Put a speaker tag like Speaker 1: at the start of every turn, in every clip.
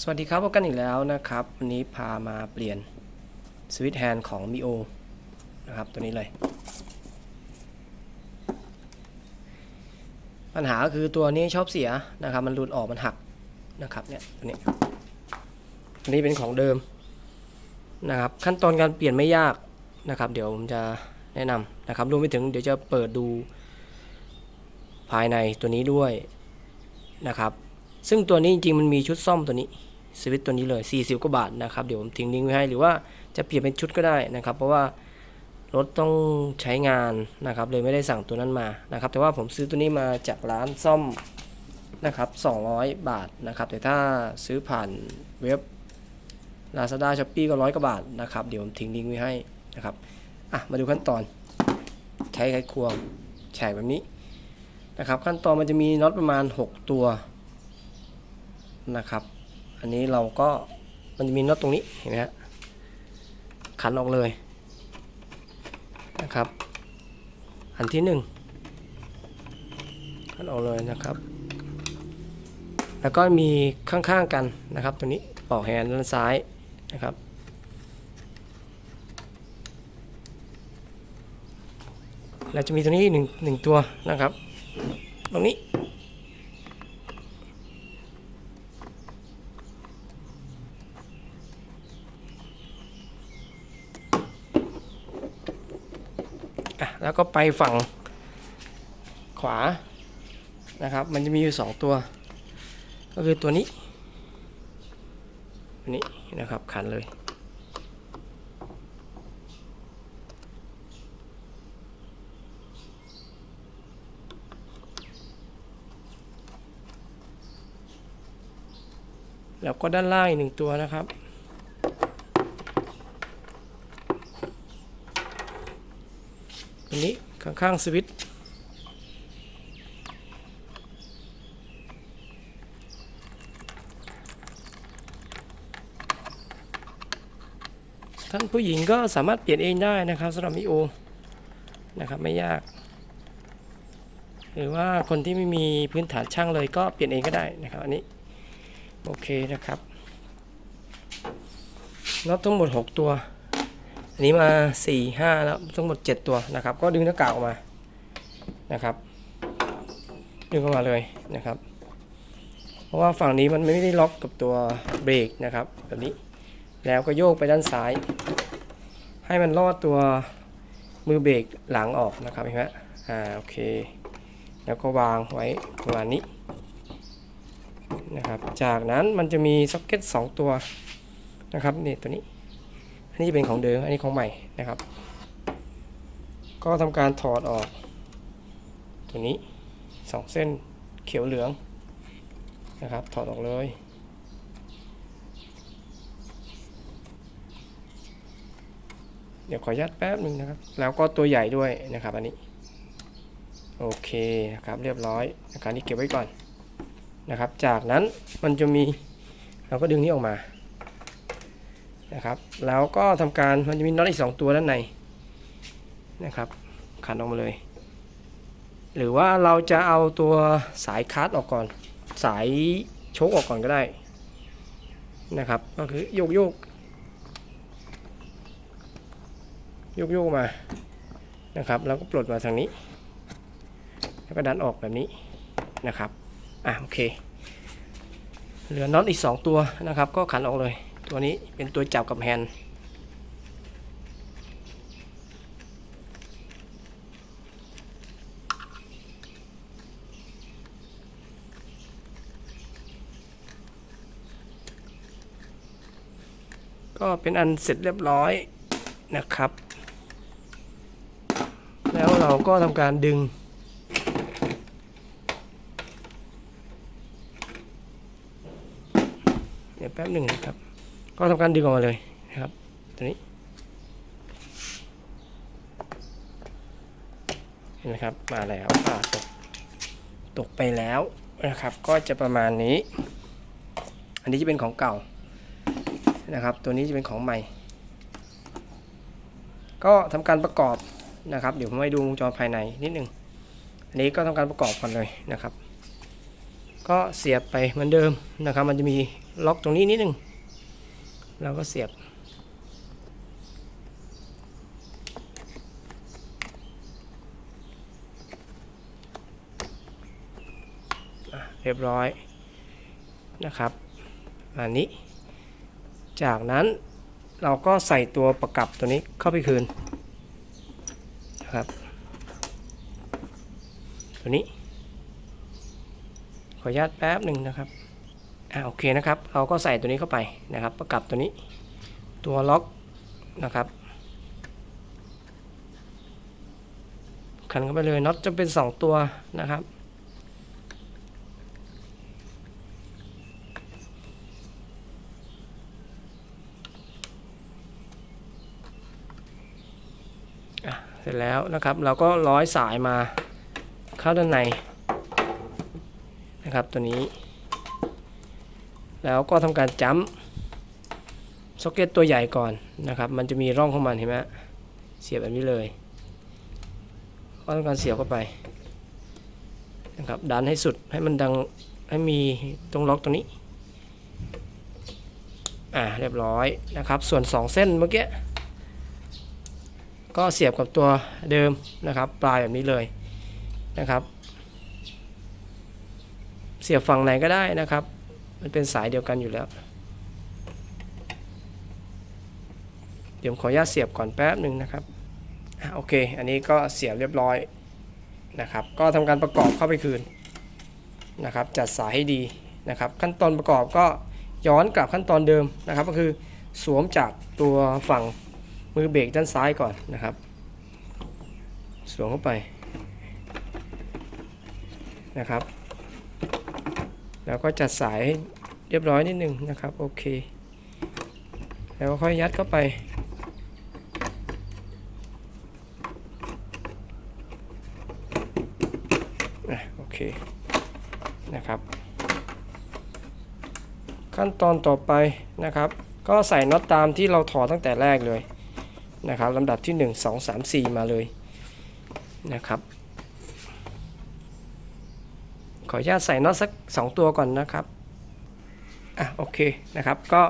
Speaker 1: สวัสดีครับพบกันอีกแล้วนะครับ วันนี้พามาเปลี่ยนสวิตช์แฮนด์ของ Mio นะครับ ตัวนี้เลย ปัญหาก็คือตัวนี้ชอบเสียนะครับ มันหลุดออกมันหักนะครับเนี่ยตัวนี้อันนี้เป็นของเดิมนะครับ ขั้นตอนการเปลี่ยนไม่ยากนะครับ เดี๋ยวผมจะแนะนำนะครับรวมไปถึงเดี๋ยวจะเปิดดูภายในตัวนี้ด้วยนะครับ ซึ่งตัวนี้จริงๆมันมีชุดซ่อมตัวนี้สวิตตัวนี้เลย 40กว่าบาทนะครับเดี๋ยวผมทิ้งลิงก์ไว้ให้หรือว่าจะเปลี่ยนเป็นชุดก็ได้นะครับ เพราะว่ารถต้องใช้งานนะครับ เลยไม่ได้สั่งตัวนั้นมานะครับ แต่ว่าผมซื้อตัวนี้มาจากร้านซ่อมนะครับ 200 บาทนะครับ แต่ถ้าซื้อผ่านเว็บ Lazada Shopee ก็ร้อยกว่าบาทนะครับ เดี๋ยวผมทิ้งลิงก์ไว้ให้นะครับอะมาดูขั้นตอน ใช้ไขควงแฉกแบบนี้นะครับ ขั้นตอนมันจะมีน็อตประมาณ 6 ตัว นะครับ อันนี้เราก็มันจะมีน็อตตรงนี้เห็นไหมฮะขันออกเลยนะครับ อันที่หนึ่งขันออกเลยนะครับ แล้วก็มีข้างๆกันนะครับตัวนี้ปอกแฮนด์ด้านซ้ายนะครับแล้วจะมีตัวนี้หนึ่งหนึ่งตัวนะครับ ตรงนี้ แล้วก็ไปฝั่งขวานะครับ มันจะมีอยู่สองตัว ก็คือตัวนี้ตัวนี้นะครับขันเลยแล้วก็ด้านล่างอีกหนึ่งตัวนะครับ อันนี้ข้างๆสวิตช์ท่านผู้หญิงก็สามารถเปลี่ยนเองได้นะครับสำหรับมิโอนะครับไม่ยาก หรือว่าคนที่ไม่มีพื้นฐานช่างเลยก็เปลี่ยนเองก็ได้นะครับอันนี้โอเคนะครับน็อตทั้งหมด 6 ตัว อันนี้มา4 5แล้วทั้งหมด7ตัวนะครับ ก็ดึงหน้ากากออกมานะครับ ดึงออกมาเลยนะครับ เพราะว่าฝั่งนี้มันไม่ได้ล็อกกับตัวเบรกนะครับแบบนี้แล้วก็โยกไปด้านซ้าย ให้มันลอดตัวมือเบรกหลังออกนะครับเห็นไหมอ่าโอเค แล้วก็วางไว้ประมาณนี้นะครับ จากนั้นมันจะมีซ็อกเก็ต2ตัวนะครับนี่ตัวนี้ อันนี้เป็นของเดิม อันนี้ของใหม่นะครับ ก็ทำการถอดออก ตัวนี้สองเส้นเขียวเหลืองนะครับ ถอดออกเลยเดี๋ยวขอยัดแป๊บหนึ่งนะครับ แล้วก็ตัวใหญ่ด้วยนะครับ อันนี้ โอเคนะครับ เรียบร้อยนะครับนี่เก็บไว้ก่อนนะครับ จากนั้นมันจะมีเราก็ดึงนี้ออกมา นะครับ แล้วก็ทำการมันจะมีน็อตอีก 2 ตัวด้านในนะครับ ขันออกมาเลย หรือว่าเราจะเอาตัวสายคัสออกก่อน สายโชกออกก่อนก็ได้นะครับ ก็คือโยกโยกโยกโยกมานะครับ แล้วก็ปลดมาทางนี้ แล้วก็ดันออกแบบนี้นะครับ อะโอเค เหลือน็อตอีก 2 ตัวนะครับ ก็ขันออกเลย ตัวนี้เป็นตัวจับกับแฮนด์ก็เป็นอันเสร็จเรียบร้อยนะครับ แล้วเราก็ทำการดึง เดี๋ยวแป๊บหนึ่งนะครับ ก็ทำการดึงออกมาเลยนะครับตัวนี้เห็นไหมครับมาแล้วอ่าตกตกไปแล้วนะครับ ก็จะประมาณนี้ อันนี้จะเป็นของเก่านะครับ ตัวนี้จะเป็นของใหม่ ก็ทำการประกอบนะครับ เดี๋ยวผมให้ดูวงจรภายในนิดหนึ่งอันนี้ก็ทำการประกอบก่อนเลยนะครับ ก็เสียบไปเหมือนเดิมนะครับ มันจะมีล็อกตรงนี้นิดนึง เราก็เสียบ เรียบร้อยนะครับอันนี้ จากนั้นเราก็ใส่ตัวประกับตัวนี้เข้าไปคืนนะครับตัวนี้ ขออนุญาตแป๊บหนึ่งนะครับ อ่าโอเคนะครับ เราก็ใส่ตัวนี้เข้าไปนะครับ ประกับตัวนี้ ตัวล็อกนะครับขันเข้าไปเลยน็อตจะเป็น 2 ตัวนะครับเสร็จแล้วนะครับเราก็ร้อยสายมาเข้าด้านในนะครับตัวนี้ แล้วก็ทำการจัมซ็อกเก็ตตัวใหญ่ก่อนนะครับ มันจะมีร่องของมันเห็นไหมเสียบแบบนี้เลย ก็ทำการเสียบเข้าไปนะครับดันให้สุดให้มันดังให้มีตรงล็อกตรงนี้อ่าเรียบร้อยนะครับ ส่วน 2 เส้นเมื่อกี้ก็เสียบกับตัวเดิมนะครับ ปลายแบบนี้เลยนะครับ เสียบฝั่งไหนก็ได้นะครับ มันเป็นสายเดียวกันอยู่แล้ว เดี๋ยวขออนุญาตเสียบก่อนแป๊บหนึ่งนะครับโอเค อันนี้ก็เสียบเรียบร้อยนะครับ ก็ทำการประกอบเข้าไปคืนนะครับ จัดสายให้ดีนะครับ ขั้นตอนประกอบก็ย้อนกลับขั้นตอนเดิมนะครับ ก็คือสวมจากตัวฝั่งมือเบรกด้านซ้ายก่อนนะครับ สวมเข้าไปนะครับ แล้วก็จัดสายให้เรียบร้อยนิดนึงนะครับโอเค แล้วค่อยยัดเข้าไป อะโอเคนะครับ ขั้นตอนต่อไปนะครับ ก็ใส่น็อตตามที่เราถอดตั้งแต่แรกเลยนะครับลำดับที่ 1 2 3 4 มาเลยนะครับ ออนุญาตใส่น็อตสัก 2 ตัวก่อนนะครับอะโอเคนะครับ ก็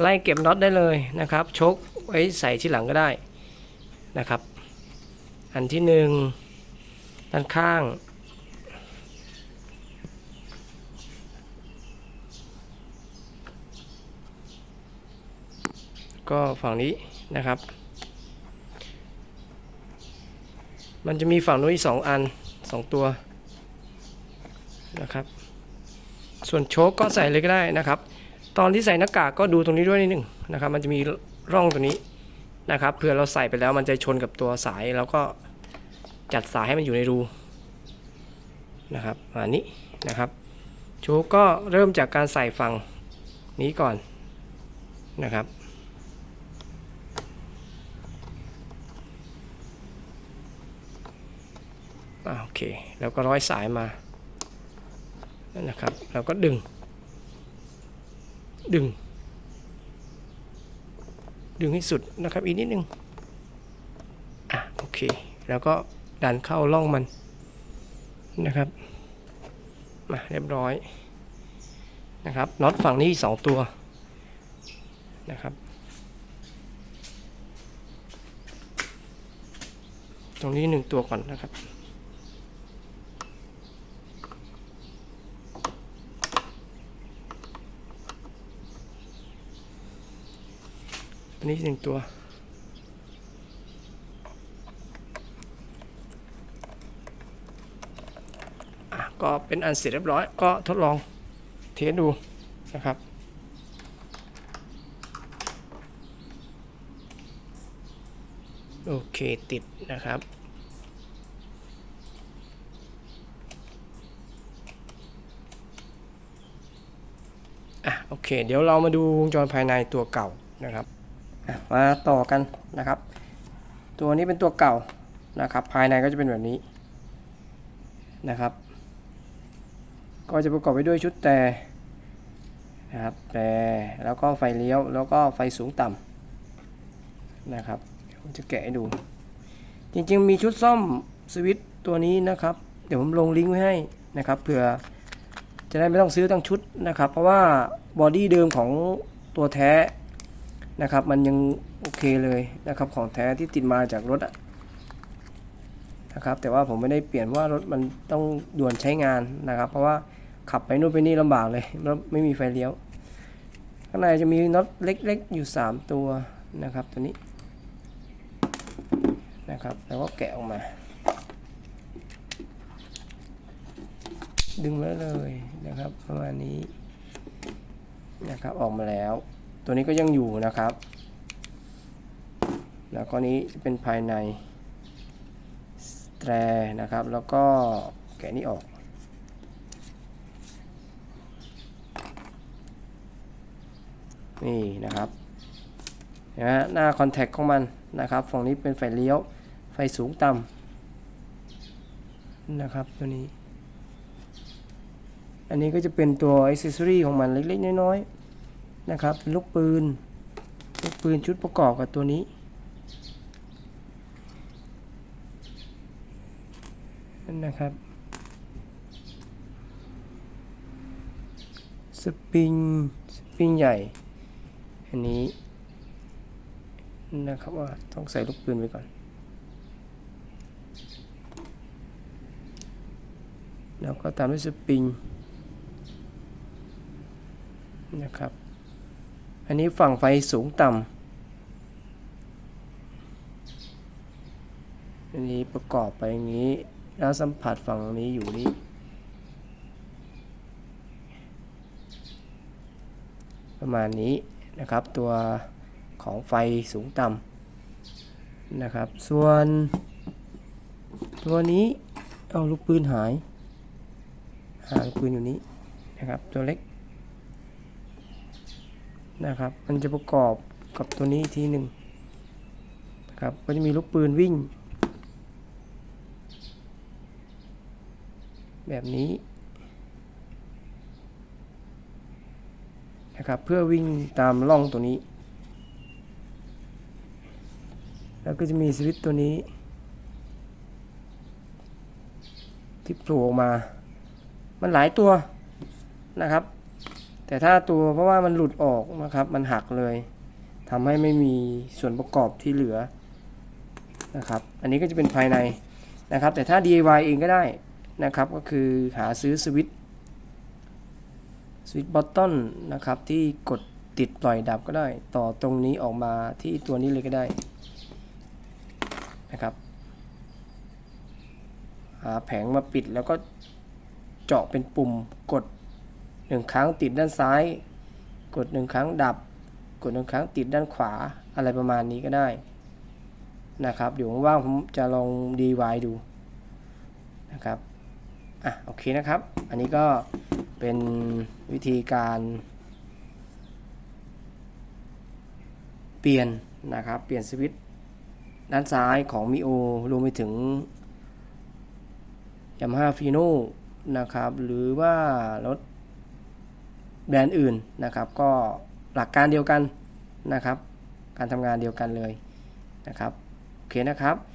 Speaker 1: ไล่เก็บน็อตได้เลยนะครับชกไว้ใส่ที่หลังก็ได้นะครับ อันที่ 1 ด้านข้างก็ฝั่งนี้นะครับ มันจะมีฝั่งนู้นอีกสองอันสองตัว นะครับ ส่วนโชคก็ใส่เลยก็ได้นะครับ ตอนที่ใส่หน้ากากก็ดูตรงนี้ด้วยนิดหนึ่งนะครับ มันจะมีร่องตรงนี้นะครับเผื่อเราใส่ไปแล้วมันจะชนกับตัวสายแล้วก็จัดสายให้มันอยู่ในรูนะครับอันนี้นะครับโชคก็เริ่มจากการใส่ฝั่งนี้ก่อนนะครับ โอเค แล้วก็ร้อยสายมา นั่นนะครับแล้วก็ดึง ดึง ดึงให้สุดนะครับอีกนิดนึงอะโอเค แล้วก็ดันเข้าร่องมันนะครับมาเรียบร้อยนะครับน็อตฝั่งนี้สองตัวนะครับ ตรงนี้หนึ่งตัวก่อนนะครับ อันนี้หนึ่งตัว ก็เป็นอันเสร็จเรียบร้อย ก็ทดลองเทสดูนะครับโอเคติดนะครับ อะโอเค เดี๋ยวเรามาดูวงจรภายในตัวเก่านะครับ มาต่อกันนะครับ ตัวนี้เป็นตัวเก่านะครับ ภายในก็จะเป็นแบบนี้นะครับ ก็จะประกอบไปด้วยชุดแต่นะครับแต่แล้วก็ไฟเลี้ยวแล้วก็ไฟสูงต่ำนะครับผมจะแกะให้ดู จริงๆมีชุดซ่อมสวิตตัวนี้นะครับ เดี๋ยวผมลงลิงก์ไว้ให้นะครับเผื่อจะได้ไม่ต้องซื้อทั้งชุดนะครับ เพราะว่าบอดี้เดิมของตัวแท้ นะครับ มันยังโอเคเลยนะครับ ของแท้ที่ติดมาจากรถอะนะครับ แต่ว่าผมไม่ได้เปลี่ยนเพราะว่ารถมันต้องด่วนใช้งานนะครับ เพราะว่าขับไปนู่นไปนี่ลำบากเลยรถไม่มีไฟเลี้ยว ข้างในจะมีน็อตเล็กๆ อยู่ 3 ตัวนะครับ ตัวนี้นะครับ แล้วก็แกะออกมา ดึงมาเลยนะครับประมาณนี้นะครับออกมาแล้ว ตัวนี้ก็ยังอยู่นะครับ แล้วก็นี้จะเป็นภายในแตรนะครับ แล้วก็แกะนี้ออกนี่นะครับเห็นไหมหน้าคอนแทคของมันนะครับฝั่งนี้เป็นไฟเลี้ยว ไฟสูงต่ำนะครับตัวนี้ อันนี้ก็จะเป็นตัวอ c เซ s ซอรี่ของมันเล็กๆ น้อยๆ นะครับเป็นลูกปืนลูกปืนชุดประกอบกับตัวนี้นะครับสปริงสปริงใหญ่ อันนี้นะครับว่าต้องใส่ลูกปืนไว้ก่อนแล้วก็ตามด้วยสปริงนะครับ อันนี้ฝั่งไฟสูงต่ำอันนี้ประกอบไปอย่างนี้ แล้วสัมผัสฝั่งนี้อยู่นี่ประมาณนี้นะครับตัวของไฟสูงต่ำนะครับ ส่วน ตัวนี้เอาลูกปืนหายหาลูกปืนอยู่นี้นะครับตัวเล็ก นะครับ มันจะประกอบกับตัวนี้อีกทีหนึ่งนะครับ ก็จะมีลูกปืนวิ่ง แบบนี้นะครับ เพื่อวิ่งตามร่องตัวนี้ แล้วก็จะมีสวิตตัวนี้ ที่โผล่ออกมา มันหลายตัวนะครับ แต่ถ้าตัวเพราะว่ามันหลุดออกนะครับ มันหักเลยทำให้ไม่มีส่วนประกอบที่เหลือนะครับ อันนี้ก็จะเป็นภายในนะครับ แต่ถ้า DIY เองก็ได้นะครับ ก็คือหาซื้อสวิตช์สวิตช์บอตตอนนะครับ ที่กดติดปล่อยดับก็ได้ ต่อตรงนี้ออกมาที่ตัวนี้เลยก็ได้นะครับ หาแผงมาปิดแล้วก็เจาะเป็นปุ่มกด หนึ่งครั้งติดด้านซ้าย กดหนึ่งครั้งดับ กดหนึ่งครั้งติดด้านขวาอะไรประมาณนี้ก็ได้นะครับ เดี๋ยวว่างผมจะลอง DIY ดูนะครับอะโอเคนะครับ อันนี้ก็เป็นวิธีการ เปลี่ยนนะครับ เปลี่ยนสวิตช์ด้านซ้ายของมิโอรวมไปถึง Yamaha Fino นะครับ หรือว่ารถ แบรนด์อื่นนะครับ ก็หลักการเดียวกันนะครับ การทำงานเดียวกันเลยนะครับ โอเคนะครับ